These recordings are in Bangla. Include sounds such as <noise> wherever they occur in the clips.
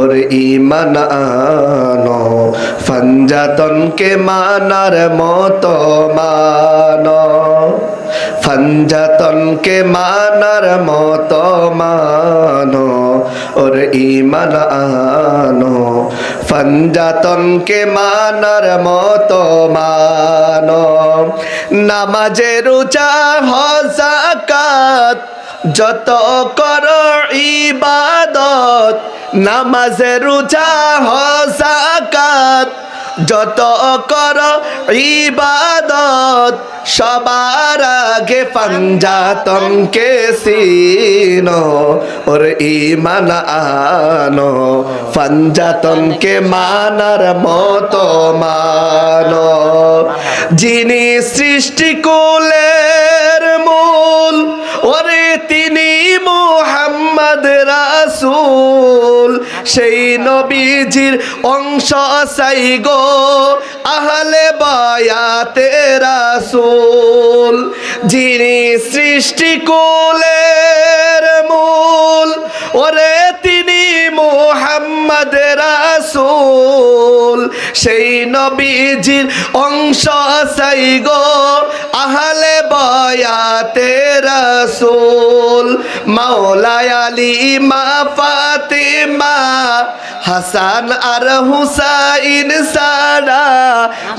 ওর ইমান আনো ফঞ্জাতনকে মানার মতো মানো। ফঞ্জাতনকে মানার মতো মানো, ওর ইমান আনো। ফঞ্জাতনকে মানার মতো মানো। নামাজে রুচা হজাকাত যত কর ইবাদত, নামাজে রোজা হজাকাত যত কর ইবাদত, সবার আগে পাঞ্জাতনকে সিনো ওর ইমান আনো। পাঞ্জাতনকে মানার মতো মানো। যিনি সৃষ্টি কুলের রাসূল, সেই নবীজির অংশ সাই গো, আহলে বায়াতে রাসুল, যিনি সৃষ্টি কুলের মূল। ওরে তিনি মুহাম্মদ রাসূল সেই নবীজির অংশ সাই গো আহলে বয়াতে রাসূল। মাওলায় আলী মা ফাতেমা হাসান আর হুসাইন সারা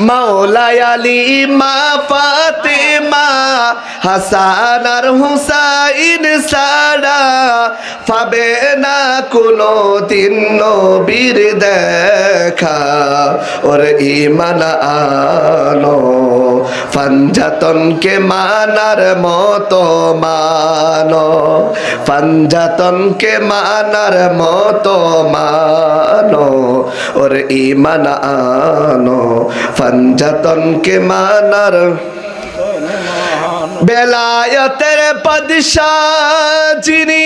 মাওলায় আলী, মা ফাতেমা। হাসান আর হুসাইন সারা, পাবে না কোনো দিন নবীর দেখা। ওর ইমান আনো, পাঞ্জাতনকে মানার মতো মানো, পাঞ্জাতনকে মানার মতো মানো। ওর ইমান আনো। পাঞ্জাতনকে মানার? বেলায়তের পদশাহ যিনি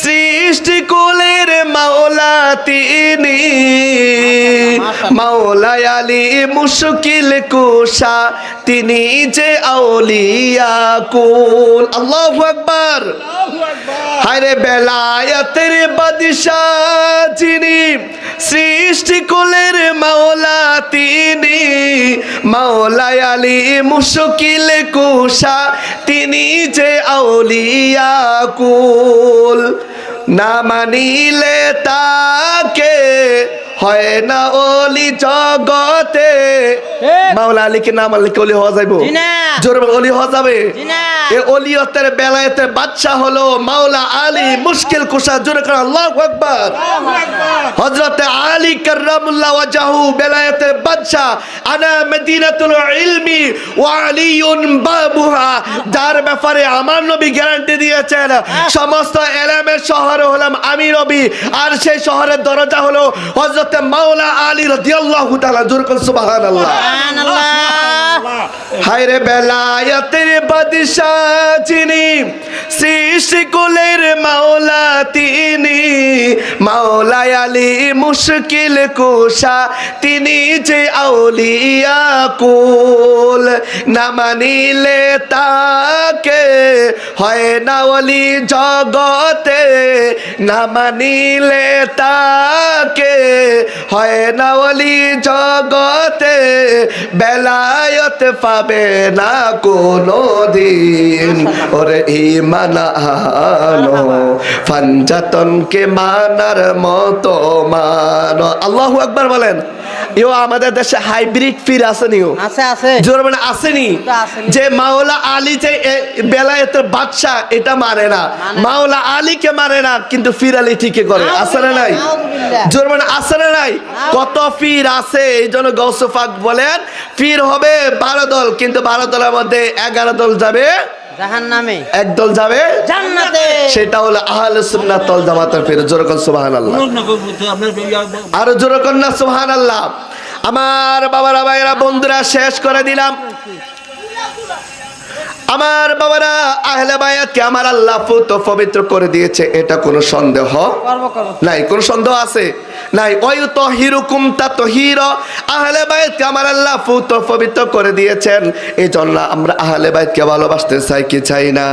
সৃষ্টি কুলের মাওলা তিনি। মাওলায় আলী মুশকিল কুশা তিনি যে আউলিয়া কুল। আল্লাহু আকবার। হায়রে বেলায়তের বাদশাহ যিনি সৃষ্টি কুলের মাওলা তিনি মাওলায় আলী মুশকিল কুশা তিনি যে আউলিয়া কুল। না মানিলে তাকে হয় না ওলি জগতে। মাওলা আলীকে না মানলে কি অলি হওয়া যাইব? জোরে অলি হওয়া যাবে। এ অলিয়তের বেলায়েতে বাদশা হলো মাওলা আলী মুশকিল কুশা জোরে করে আল্লাহু আকবার। হযরতে আলী কাররামুল্লাহ ওয়াজাহু বেলায়েতের বাদশা আনা মদিনাতুল ইলমি ওয়া আলিয়ুন বাবুহা যার ব্যাপারে আমার নবী গ্যারান্টি দিয়েছেন। সমস্ত এলামের শহর হলাম আমি নবী আর সেই শহরের দরজা হলো হযরতে মাওলা আলী রাদিয়াল্লাহু তাআলা জোরে করে সুবহানাল্লাহ। হায়রে বেলায়তের বাদশাহ যিনি সৃষ্টি কুলের মাওলা তিনি মাওলায় আলী মুশকিল কুশা, তিনি যে আউলিয়া কুল, না মানিলে তাকে হয় না জগতে, না মানিলে তাকে হয় না জগতে, বেলায়ত পাবে না কোনো দিন। ওরে ইমান আনো পাঞ্জাতনকে মানার মতো মানো। আল্লাহু আকবার বলেন ইও আমাদের দেশে হাইব্রিড আসেনিও আছে আছে। জোর মানে আসেনি। যে মাওলা আলী যে বেলায়েতের বাদশা এটা মানে না। মানে। মাওলা আলীকে মানে না কিন্তু ফির আলী ঠিকই করে। আছে না নাই। জোর মানে আছে না নাই? কত ফির আছে? এই জন্য গৌসফাক বলেন ফির হবে বারো দল কিন্তু বারো দলের মধ্যে এগারো দল যাবে নামে যাবে? জান্নাতে। সেটা হলো আহলে সুন্নাত ওয়াল জামাতের ফির জোরকন সুবহানাল্লাহ। আর জোরকন না সুবহানাল্লাহ। আমার বাবারা ভাইরা বন্ধুরা শেষ করে দিলাম। আমার বাবারা আহলে বায়াতকে আমার আল্লাহ পুত পবিত্র করে দিয়েছে এটা কোনো সন্দেহ নাই কোন সন্দেহ আছে? নাই ওই তো হিরুকুম তা তো হির আহলে বাইতকে আমার আল্লাহ পুত পবিত্র করে দিয়েছেন। এই জন্য আমরা আহলে বাইতকে ভালোবাসতে চাই কি চাই না?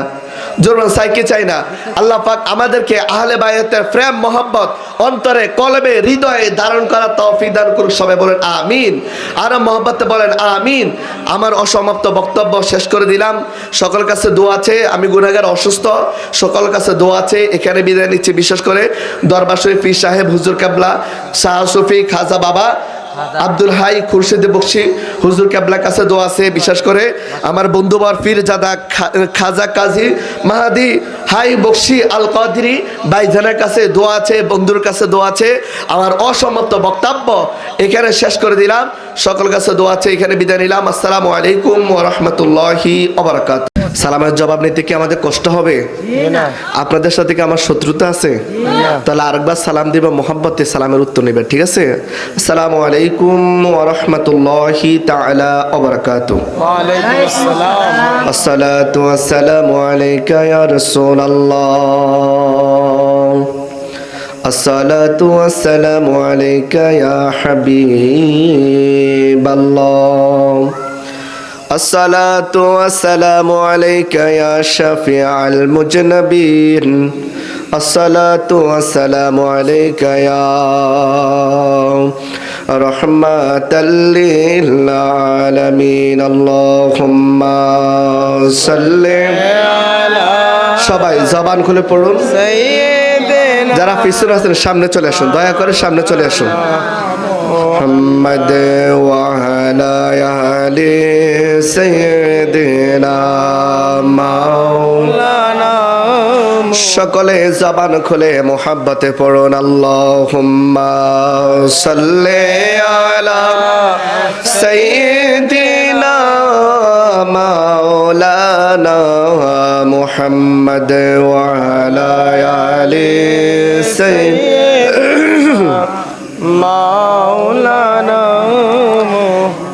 জোরমান সাইকে চাই না? আল্লাহ পাক আমাদেরকে আহলে বায়াতের প্রেম মোহাম্মত অন্তরে কলবে হৃদয়ে ধারণ করা তৌফিক দান করুক সবাই বলেন আমিন। আর মহব্বতে বলেন আমিন। আমার অসমাপ্ত বক্তব্য শেষ করে দিলাম। সকল কাছে দোয়া আছে, আমি গুনাগার অসুস্থ। সকল কাছে দোয়া আছে, এখানে বিদায় নিচ্ছি বিশেষ করে দরবার শরীফ পীর সাহেব, হুজুর কাবলা, শাহ সফি খাজা বাবা। আব্দুল হাই খুরশিদ বক্সি, হুজুর কেবলা কাছে দোয়া আছে বিশেষ করে। আমার বন্ধুবর পীর জাদা খাজা কাজী মাহাদি হাই বক্সি আল কাদরি ভাইজানের কাছে দোয়া আছে, বন্ধুর কাছে দোয়া আছে। আমার অসমাপ্ত বক্তব্য এখানে শেষ করে দিলাম। সকল কাছে দোয়া আছে, এখানে বিদায় নিলাম। আসসালামু আলাইকুম ওয়া রাহমাতুল্লাহি ওয়া বারাকাতুহু। সালামের জবাব নিতে কি আমাদের কষ্ট হবে আপনাদের সাথে কি আমার শত্রুতা আছে তাহলে আরেকবার সালাম দিবে মোহাম্মতে সালামের উত্তর নেবে ঠিক আছে আসসালামু আলাইকুম ওয়া রাহমাতুল্লাহি তাআলা ওয়া বারাকাতুহু ওয়ালাইকুম আসসালাম আসসালাতু ওয়াসসালামু আলাইকা ইয়া রাসূলুল্লাহ الصلاة والسلام عليك يا حبيب الله الصلاة والسلام عليك يا شفيع المجنبين الصلاة والسلام عليك يا رحمة للعالمين اللهم صل সবাই জবান খুলে পড়ুন সাইয়্যিদিনা যারা পিছনে আছেন সামনে চলে আসুন দয়া করে সামনে চলে আসুন محمد وعلى آل سيدنا مولانا সকলে জবান খুলে মোহাব্বতে পড়ুন আল্লাহুম্মা সাল্লি আলা সাইয়্যিদিনা মাওলানা মুহাম্মদ ওয়া আলা আলি সাইয়্যিদিনা মাওলানা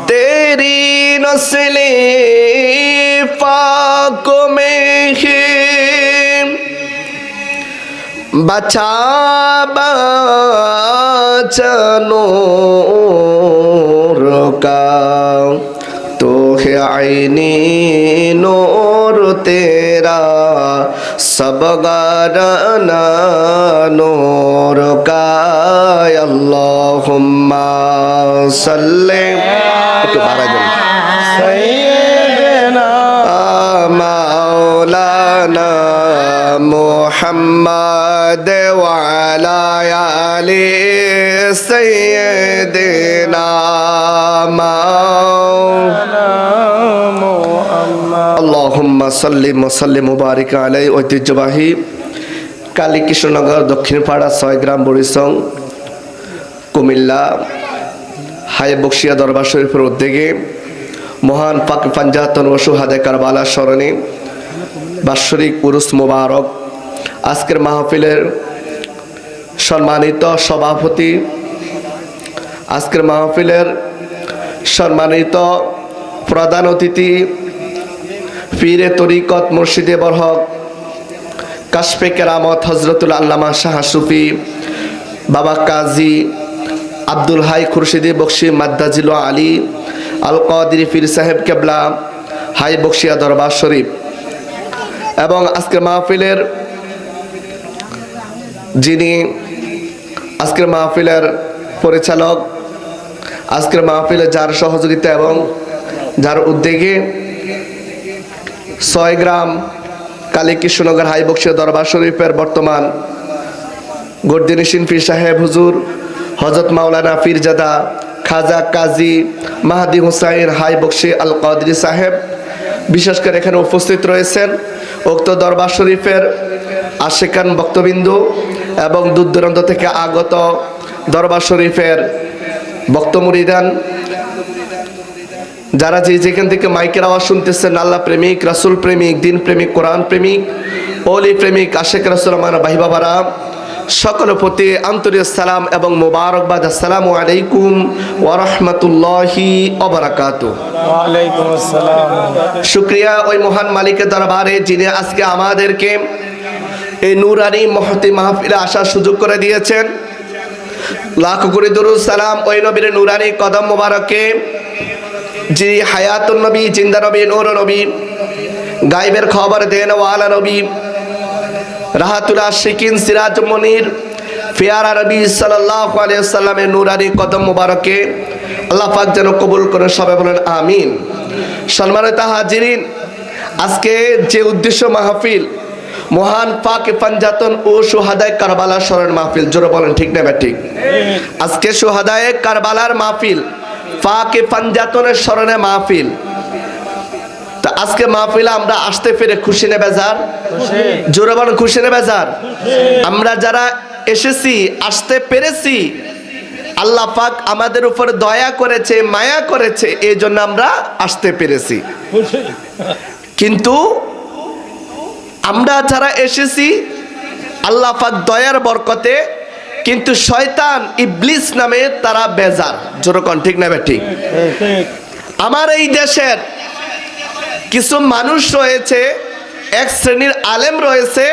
তেরি নসলে পাক মেহে বাছা বাচানো রকা आईनी नूर तेरा सब गारना नूर का अल्लाहुम्मा सल्ले একটু বাড়া দেন আল্লাহম্মা সাল্লি মসাল্লি মুবারিক আলাই ঐতিহ্যবাহী কালী কৃষ্ণনগর দক্ষিণপাড়া ছয় গ্রাম বরিশং কুমিল্লা, হায় বক্সিয়া দরবার শরীফের উদ্যোগে মহান পাক পাঞ্জাতন ও সুহাদে কারবালা স্মরণে বাৎসরিক পুরুষ মোবারক। আজকের মাহফিলের সম্মানিত সভাপতি আজকের মাহফিলের সম্মানিত প্রধান অতিথি পীরে তরিকত মুর্শিদে বরহক, কাশফে কেরামত হজরতুল আল্লামা শাহ সুফি, বাবা কাজী আব্দুল হাই খুরশিদি বক্সি মাদ্দাজিল আলী, আল কাদির ফির সাহেব কেবলা, হাই বক্সিয়া দরবার শরীফ। এবং আজকের মাহফিলের যিনি আজকের মাহফিলের পরিচালক, আজকের মাহফিলে যার সহযোগিতা এবং যার উদ্যোগে ছয় গ্রাম কালী কৃষ্ণনগর হাই বক্সিয়া দরবার শরীফের বর্তমান গর্দিনী সিনফি সাহেব হুজুর হজরত মাওলানা পীরজাদা খাজা কাজী মাহাদি হুসাইন হাই বক্সি আল কাদরি সাহেব, বিশেষ করে এখানে উপস্থিত রয়েছেন উক্ত দরবার শরীফের আশেকান বক্তবিন্দু এবং দূর থেকে আগত দরবার শরীফের বক্তমুরিদান যারা যে যেখান থেকে মাইকের আওয়াজ শুনতেছেন আল্লাহ প্রেমিক রাসুল প্রেমিক দিন প্রেমিক কোরআন প্রেমিক অলি প্রেমিক আশেক রাসুল আমার ভাই বাবারা সকলের প্রতি আন্তরিক সালাম এবং মোবারকবাদ। আসসালামু আলাইকুম ওরহমতুল্লাহি অবরাকাত শুক্রিয়া ওই মহান মালিকের দরবারে যিনি আজকে আমাদেরকে এই নুরানি মহতি মাহফিলে আসার সুযোগ করে দিয়েছেন। লাখ করে দরুদ সালাম ওই নবীর নুরানি কদম মোবারকে যিনি হায়াতুন নবী, জিন্দা নবী, নূর নবী গাইবের খবর দেন ওয়ালা নবী, রাহাতুল আশিকিন সিরাজ মনির, ফিয়ারা নবী সাল্লাল্লাহু আলাইহি সাল্লামের নুরানি কদম মুবারকে আল্লাহ পাক যেন কবুল করে সবাই বলেন, আমিন। সম্মানিত হাজিরিন, আজকে যে উদ্দেশ্য মাহফিল, মহান পাক পাঞ্জাতন ও সুহাদায় কারবালার স্মরণ মাহফিল, জোরে বলেন, ঠিক না ঠিক? আজকে সুহাদায় কারবালার মাহফিল পাকে পাঞ্জাতনের স্মরণে মাহফিল। তা আজকে মাহফিলে আমরা আসতে পেরে খুশি নেবে যার জোরে বলেন খুশি নেবে যার আমরা যারা এসেছি আসতে পেরেছি আল্লাহ পাক আমাদের উপর দয়া করেছে মায়া করেছে এই জন্য আমরা আসতে পেরেছি। কিন্তু আমরা যারা এসেছি আল্লাহ পাক দয়ার বরকতে কিন্তু শয়তান ইবলিস নামে তারা বেজার। যেরকম ঠিক না ঠিক। আমার এই দেশের কিছু মানুষ রয়েছে এক শ্রেণির আলেম রয়েছে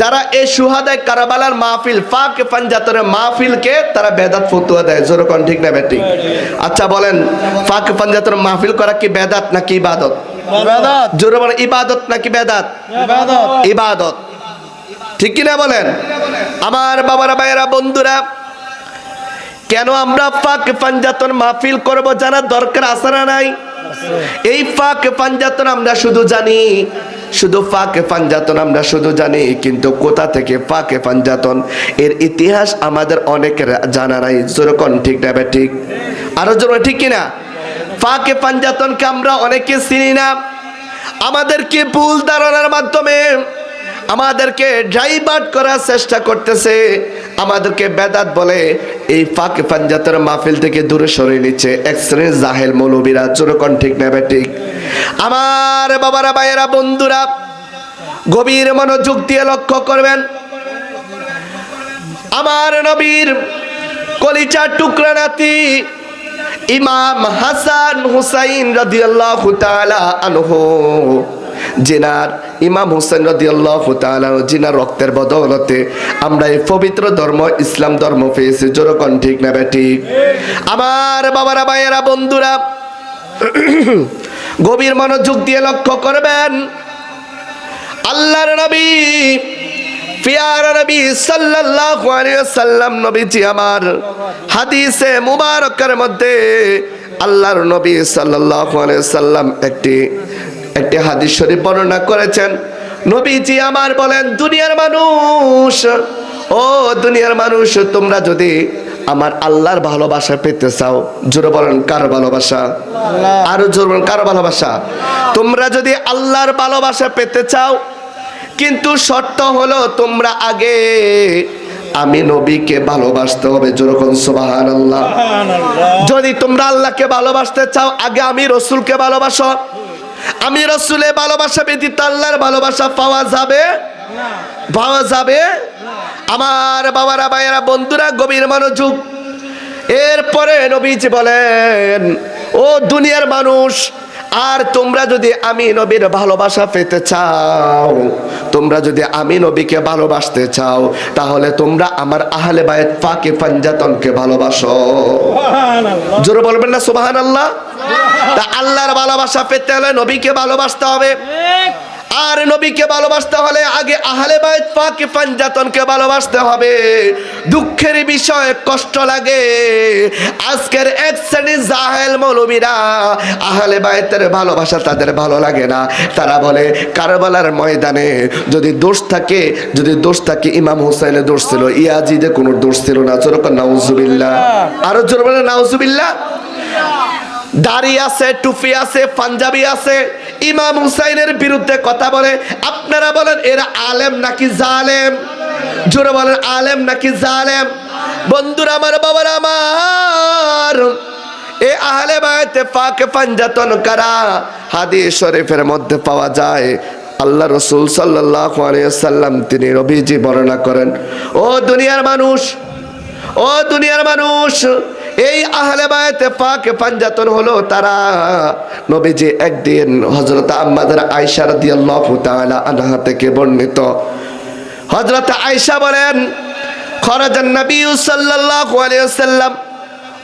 যারা এই সুহাদায় কারাবালার মাহফিল ফাক পাঞ্জাতনের মাহফিলকে তারা বেদাত ফতুয়া দেয়। যেরকম ঠিক না বেটি আচ্ছা বলেন ফাক পাঞ্জাতনের মাহফিল করা কি বেদাত নাকি ইবাদত? ইবাদত জোরে বলেন ইবাদত নাকি বেদাত? ইবাদত। ইবাদত। ঠিক কিনা বলেন? আমার বাবারা, ভাইয়েরা, বন্ধুরা, কেন আমরা পাক পাঞ্জাতন মাহফিল করব জানার দরকার আছে না নাই? এই পাক পাঞ্জাতন আমরা শুধু জানি, শুধু ফাঁকে পাঞ্জাতন আমরা শুধু জানি, কিন্তু কোথা থেকে ফাঁকে পাঞ্জাতন? এর ইতিহাস আমাদের অনেকের জানা নাই। যেরকম ঠিক না ঠিক? আরও জোরে ঠিক কিনা? ফাঁকে পাঞ্জাতনকে আমরা অনেকে চিনি না। আমাদেরকে ভুল ধারণার মাধ্যমে আমাদেরকে ড্রাইভার করার চেষ্টা করতেছে। আমাদেরকে বেদাত বলে, এই ফাঁকে পাঞ্জাতের মাহফিল থেকে দূরে সরিয়ে নিচ্ছে। এক শ্রেণির জাহেল মৌলবীরা চোরকন ঠিক নেবে ঠিক। আমার বাবারা, ভাইয়েরা, বন্ধুরা, গভীর মনোযোগ দিয়ে লক্ষ্য করবেন। আমার নবীর কলিচার টুকরা নাতি ইমাম হাসান হুসাইন রাদিয়াল্লাহু তাআলা আনহু। জিনার ইমাম হুসেন রাদিয়াল্লাহু জিনার রক্তের বদৌলতে আমরা এই পবিত্র ধর্ম, ইসলাম ধর্ম পেয়েছি। জোরকন ঠিক না ঠিক আমার বাবারা, ভাইয়েরা, বন্ধুরা, <clears throat> গভীর মনোযোগ দিয়ে লক্ষ্য করবেন। আল্লাহর নবী, পিয়ার নবী সাল্লাল্লাহু সাল্লাম নবীজি আমার হাদিসে মুবারকের মধ্যে আল্লাহর নবী সাল্লাল্লাহু সাল্লাম একটি একটি হাদিস শরীফ বর্ণনা করেছেন নবীজি আমার বলেন দুনিয়ার মানুষ ও দুনিয়ার মানুষ তোমরা যদি আমার আল্লাহর ভালোবাসা পেতে চাও জোরে বলেন কার ভালোবাসা? আরও জোরে বলেন কার ভালোবাসা? তোমরা যদি আল্লাহর ভালোবাসা পেতে চাও কিন্তু শর্ত হলো তোমরা আগে আমি নবীকে ভালোবাসতে হবে যেরকম সোবাহান আল্লাহ যদি তোমরা আল্লাহকে ভালোবাসতে চাও আগে আমি রসুলকে ভালোবাসো। আমি রসুলের ভালোবাসা ব্যতীত আল্লাহর ভালোবাসা পাওয়া যাবে? পাওয়া যাবে? আমার বাবারা, ভাইয়েরা, বন্ধুরা, গভীর মানুষ এরপরে নবীজি বলেন, ও দুনিয়ার মানুষ আর তোমরা যদি আমি নবীর ভালোবাসা পেতে চাও তোমরা যদি আমি নবীকে ভালোবাসতে চাও তাহলে তোমরা আমার আহলে বায়ত ফাকে ফাঞ্জাতনকে ভালোবাসো। জোরে বলবেন না সুবাহান আল্লাহ তা আল্লাহর ভালোবাসা পেতে হলে নবীকে ভালোবাসতে হবে। আর নবীকে ভালোবাসতে হলে আগে আহলে বাইত পাকে পাঞ্জাতনকে ভালোবাসতে হবে। দুঃখের বিষয় কষ্ট লাগে। আজকের এক শ্রেণির জাহেল মৌলবীরা আহলে বাইতের ভালোবাসা তাদের ভালো লাগে না। তারা বলে, কারবালার ময়দানে যদি দোষ থাকে, যদি দোষ থাকে, ইমাম হুসাইনের দোষ ছিল ইয়াজিদে কোনো দোষ ছিল না। যেরকম নাউজুবিল্লাহ। আরও জোর বলে নাউজুবিল্লাহ। দাড়ি আছে, টুপি আছে, পাঞ্জাবি আছে। ইমাম হুসাইনের বিরুদ্ধে কথা বলে। আপনারা বলেন, এরা আলেম নাকি জালেম? জোরে বলেন, আলেম নাকি জালেম? বন্ধুরা আমার, বাবার আমার, এ আহলে বায়তে পাক পাঞ্জাতন করা? হাদিস শরীফের মধ্যে পাওয়া যায়, আল্লাহ রসুল সাল্লাল্লাহু সাল্লাম তিনি রবিজি বর্ণনা করেন, ও দুনিয়ার মানুষ, ও দুনিয়ার মানুষ এই আহলে বায়াতে পাকে পাঞ্জাতন হলো তারা। নবীজি একদিন হযরত আম্মাদের আয়েশা রাদিয়াল্লাহু তাআলা আনহা থেকে বর্ণিত। হযরত আয়েশা বলেন, খরাজান নবী সাল্লাল্লাহু আলাইহি ওয়াসাল্লাম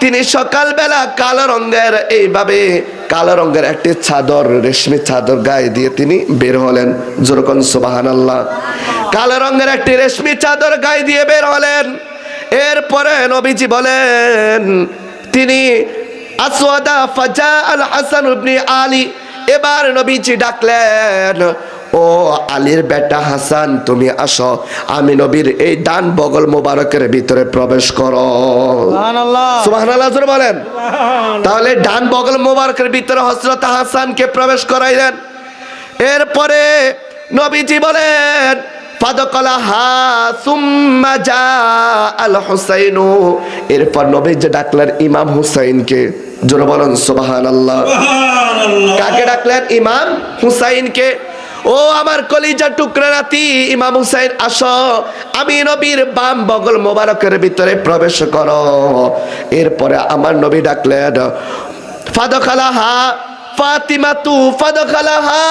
তিনি সকালবেলা কালো রঙের এইভাবে কালো রঙের একটি চাদর, রেশমি চাদর গায়ে দিয়ে তিনি বের হলেন। যেরকম সুবাহান আল্লাহ কালো রঙের একটি রেশমি চাদর গায়ে দিয়ে বের হলেন। এরপরে নবীজি বলেন, তিনি আসওয়াদা ফাজা আল হাসান ইবনে আলী, এবার নবীজি ডাকলেন ও আলীর বেটা হাসান তুমি আসো। আমি নবীর এই ডান বগল মোবারকের ভিতরে প্রবেশ করো। সুবহানাল্লাহ। জোরে বলেন। তাহলে ডান বগল মোবারকের ভিতরে হযরত হাসানকে প্রবেশ করাইলেন। এরপরে নবীজি বলেন ফাদকলা হা সুম্মা জা আল হুসাইনু। এরপর নবীজি ডাকলেন ইমাম হুসাইনকে। জোরে বলেন সুবহানাল্লাহ। কাকে ডাকলেন? ইমাম হুসাইনকে। ও আমার কলিজা টুকরা নাতি, ইমাম হুসাইন, আস। আমি নবীর বাম বগল মোবারকের ভিতরে প্রবেশ করো। এরপরে আমার নবী ডাকলেন, ফাদখালাহা ফাতিমা তু ফাদখালাহা।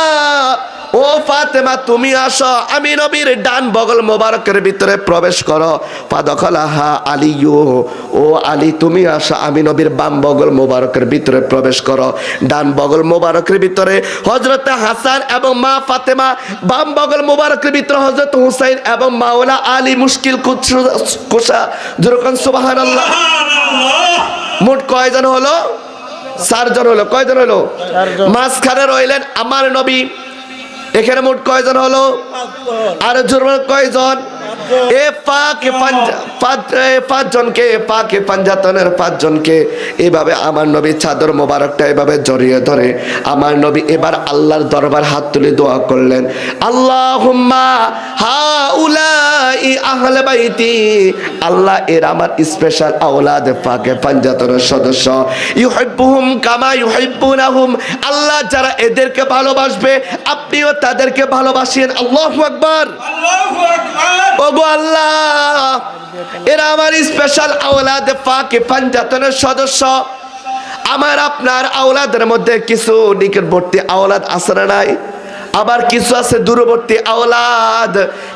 ও ফাতেমা তুমি আসো আমি নবীর ডান বগল মোবারকের ভিতরে প্রবেশ করো। ফাদখালাহা আলিয়ু ও আলী তুমি আসো আমি নবীর বাম বগল মোবারকের ভিতরে প্রবেশ করো। ডান বগল মোবারকের ভিতরে হজরত হাসান এবং মা ফাতেমা বাম বগল মোবারকের ভিতরে হজরত হুসাইন এবং মাওলা আলী মুশকিল কুসা যেরকম সুবাহান আল্লাহ মোট কয়জন হলো? চারজন হলো। কয়জন হলো। মাঝখানে রইলেন আমার নবী। এখানে মোট কয়জন হলো? আর জোর কয়জন? এ পাকে পাঁচজনকে পাকে পাঞ্জাতনের পাঁচজনকে এভাবে আমার নবী চাদর মোবারকটা এভাবে জড়িয়ে ধরে আমার নবী এবার আল্লাহর দরবার হাত তুলে দোয়া করলেন। আল্লাহ হা উলাই আহলে বাইতি। আল্লাহ এর আমার স্পেশাল আওলাদ পাকে পাঞ্জাতনের সদস্য। ইউহিব্বুহুম কামা ইউহিব্বুনাহুম। আল্লাহ যারা এদেরকে ভালোবাসবে আপনিও তাদেরকে ভালোবাসেন। আল্লাহু আকবার। ওগো আল্লাহ, এরা আমার স্পেশাল আওলাদ পাকে পাঞ্জাতনের সদস্য। আমার আপনার আওলাদের মধ্যে কিছু নিকটবর্তী আওলাদ আসরা নাই? আবার কিছু আছে দূরবর্তী আওলাদ।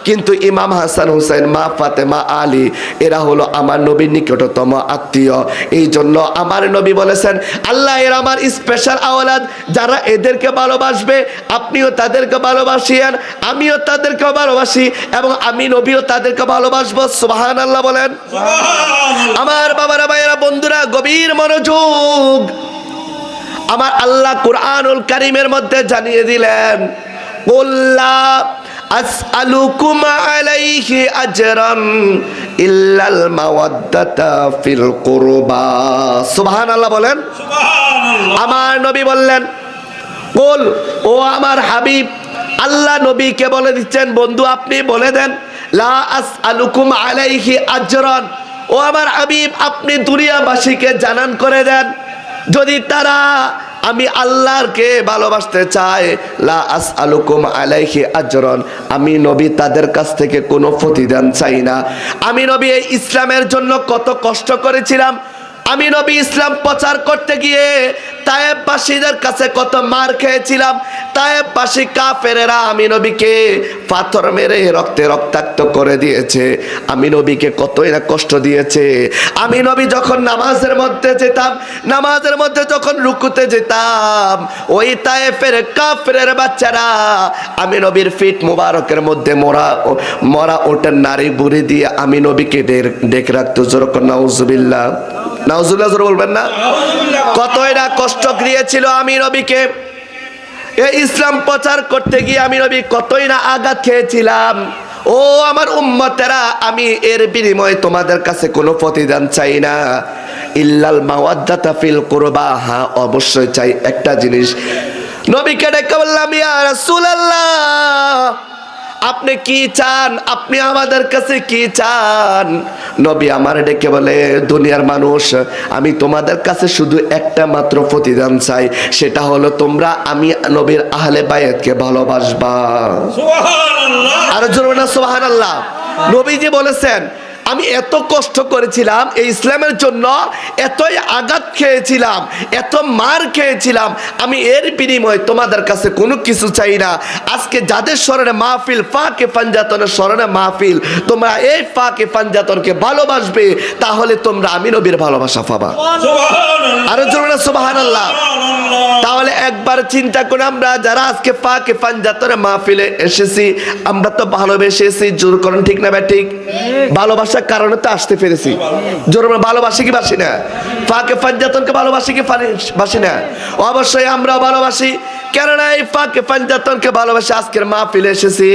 কিন্তু ইমাম হাসান হুসাইন মা ফাতেমা আলী এরা হলো আমার নবীর নিকটতম আত্মীয়। এই জন্য আমার নবী বলেছেন আল্লাহ এরা আমার স্পেশাল আওলাদ যারা এদেরকে ভালোবাসবে আপনিও তাদেরকে ভালোবাসিয়েন আমিও তাদেরকে ভালোবাসি এবং আমি নবীও তাদেরকে ভালোবাসবো। সুবাহান আল্লাহ বলেন আমার বাবারা ভাইয়েরা বন্ধুরা গভীর মনোযোগ। আমার আল্লাহ কুরআনুল কারিমের মধ্যে জানিয়ে দিলেন কুল্লা আসআলুকুম আলাইহি আজরান ইল্লাল মাওয়াদ্দাতা ফিল কুরবা। সুবহানাল্লাহ বলেন। আমার নবী বললেন বল ও আমার হাবিব আল্লাহ নবীকে বলে দিচ্ছেন বন্ধু আপনি বলে দেন লা আসআলুকুম আলাইহি আজরান। ও আমার হাবিব আপনি দুনিয়াবাসীকে জানান করে দেন। যদি তারা আমি আল্লাহরকে ভালোবাসতে চাই? লা আস আলুকুম আলাইহি আজরন। আমি নবী তাদের কাছ থেকে কোনো প্রতিদান চাই না। আমি নবী এই ইসলামের জন্য কত কষ্ট করেছিলাম। আমি নবী ইসলাম প্রচার করতে গিয়ে তায়েববাসীদের কাছে কত মার খেয়েছিলাম। তায়েববাসী কাফেরেরা আমি নবীকে পাথর মেরে রক্তে রক্তাক্ত করে দিয়েছে। আমি নবীকে কতই না কষ্ট দিয়েছে। আমি নবী যখন নামাজের মধ্যে যেতাম, নামাজের মধ্যে যখন রুকুতে যেতাম, ওই তায়েফের কাফেরের বাচ্চারা আমি নবীর ফিট মুবারকের মধ্যে মরা মরা ওটার নারী বুড়ি দিয়ে আমি নবীকে ডেকে রাখতো। যেরকম নাউজুবিল্লাহ। নাউজুবিল্লাহ জোরে বলবেন না? কতই না কষ্ট দিয়েছিল আমি নবীকে? এই ইসলাম প্রচার করতে গিয়ে আমি নবী কতই না আঘাত খেয়েছিলাম? ও আমার উম্মতেরা আমি এর বিনিময়ে তোমাদের কাছে কোনো প্রতিদান চাই না। ইল্লাল মাওয়াদ্দাতা ফিল কুরবা। হ্যাঁ অবশ্যই চাই একটা জিনিস। নবীকে ডেকে বললাম ইয়া রাসূলুল্লাহ! আপনি কি চান? আপনি আমাদের কাছে কি চান? নবী আমার ডেকে বলে দুনিয়ার মানুষ আমি তোমাদের কাছে শুধু একটা মাত্র প্রতিদান চাই। সেটা হলো তোমরা আমি নবীর আহলে বায়াতকে ভালোবাসবা। আর জোর না সোহান আল্লাহ নবীজি বলেছেন আমি এত কষ্ট করেছিলাম এই ইসলামের জন্য এতই আঘাত খেয়েছিলাম এত মার খেয়েছিলাম আমি এর বিনিময়ে তোমাদের কাছে কোনো কিছু চাই না। আজকে যাদের স্মরণে মাহফিল ফাঁকে পাঞ্জাতনের স্মরণে মাহফিল তোমরা এই ফাঁকে পাঞ্জাতনকে ভালোবাসবে তাহলে তোমরা আমি নবীর ভালোবাসা পাবা। আরও জোরে সুবাহান আল্লাহ তাহলে একবার চিন্তা করে আমরা যারা আজকে পাকে পাঞ্জাতরে মাহফিলে এসেছি আমরা তো ভালোবেসে এসেছি জোর করেন ঠিক না ভাই ঠিক? ভালোবাসার কারণে তো আসতে পেরেছি। জোর আমরা ভালোবাসি কি বাসি না? পাকে পাঞ্জাতনকে ভালোবাসি কি বাসি না? অবশ্যই আমরা ভালোবাসি। কেননা এই পাকে পাঞ্জাতনকে ভালোবাসে আজকের মাহফিলে এসেছি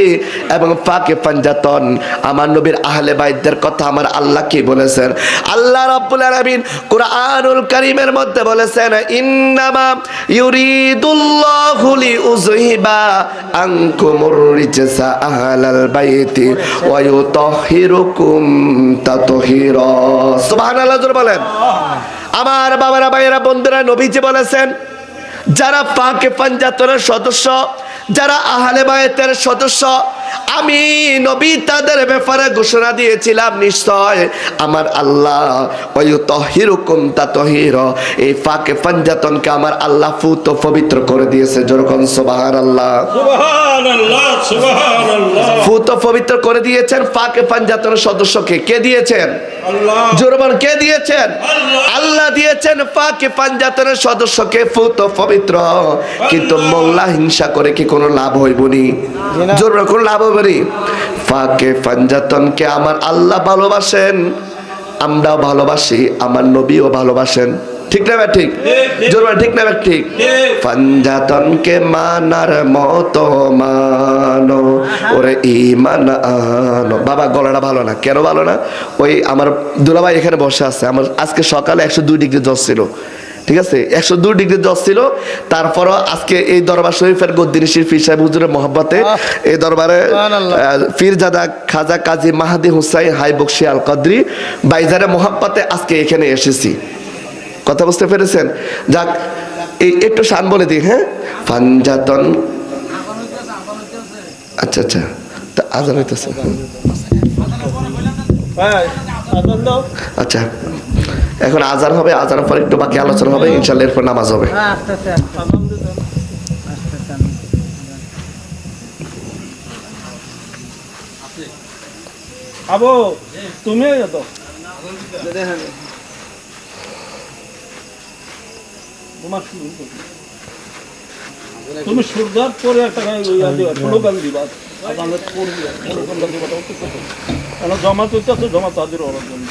এবং পাকে পাঞ্জাতন আমার নবীর আহলে বাইদের কথা আমার আল্লাহ কি বলেছেন? আল্লাহ রাব্বুল আলামিন কুরআনুল কারীমের মধ্যে বলেছেন, ইন্নামা ইউরিদুল্লাহু লিউযহিবা আনকুমুর রিজসা আহলাল বাইতি ওয়া ইউতাহহিরুকুম তাতহীরা সুবহানাল্লাহ, জোরে বলেন। আমার বাবারা, ভাইয়েরা, বন্ধুরা, নবীজি বলেছেন, যারা পাকে পাঞ্জাতনের সদস্য, যারা আহলে বায়েতের সদস্য আমি নবী তাদের ব্যাপারে ঘোষণা দিয়েছিলাম নিশ্চয়। আমার আল্লাহ ওয়ুতহিরুকুম তাতহির। এই পাকে পাঞ্জাতনকে আমার আল্লাহ ফুত পবিত্র করে দিয়েছে যেরকম সুবহানাল্লাহ। সুবহানাল্লাহ সুবহানাল্লাহ। ফুত পবিত্র করে দিয়েছেন পাকে পাঞ্জাতনের সদস্যকে। কে দিয়েছেন? আল্লাহ। জোরবান কে দিয়েছেন? আল্লাহ। দিয়েছেন পাকে পাঞ্জাতনের সদস্যকে ফুত পবিত্র। কিন্তু মোল্লা হিংসা করে কি কোনো লাভ হইবনি? জোরবান কোনো লাভ হইবনি পাকে পাঞ্জাতনকে আমার আল্লাহ ভালোবাসেন আমরাও ভালোবাসি আমার নবীও ভালোবাসেন। ঠিক না ভাই ঠিক? জোরবান ঠিক না ভাই ঠিক? পাঞ্জাতনকে মানার মতো মানো ওরে ইমান আনো। বাবা গলাটা ভালো না কেন ভালো না? ওই আমার দুলাভাই এখানে বসে আছে আমার আজকে সকালে একশো দুই ডিগ্রি জ্বর ছিল। ঠিক আছে? একশো দুই ডিগ্রি জ্বর ছিল। তারপরও আজকে এই দরবার শরীফের গদ্দিনী ফির সাহেব হুজুরের মহব্বতে এই দরবারে পীরজাদা খাজা কাজী মাহাদি হুসাইন হাই বক্সি আল কদ্রি বাইজারে মহাব্বতে আজকে এখানে এসেছি। কথা বুঝতে পেরেছেন? যাক এই একটু শান বলে দিই হ্যাঁ? পাঞ্জাতন আচ্ছা আচ্ছা। তা আজান হইতেছে। আচ্ছা। এখন আজান হবে আজানের পর একটু বাকি আলোচনা হবে ইনশাল্লাহ এরপর নামাজ হবে। হ্যাঁ, আবো তুমি তো। সূর্যার পরে একটা স্লোগান দিবা জমা তো জমা তাদের ওরা জন্য।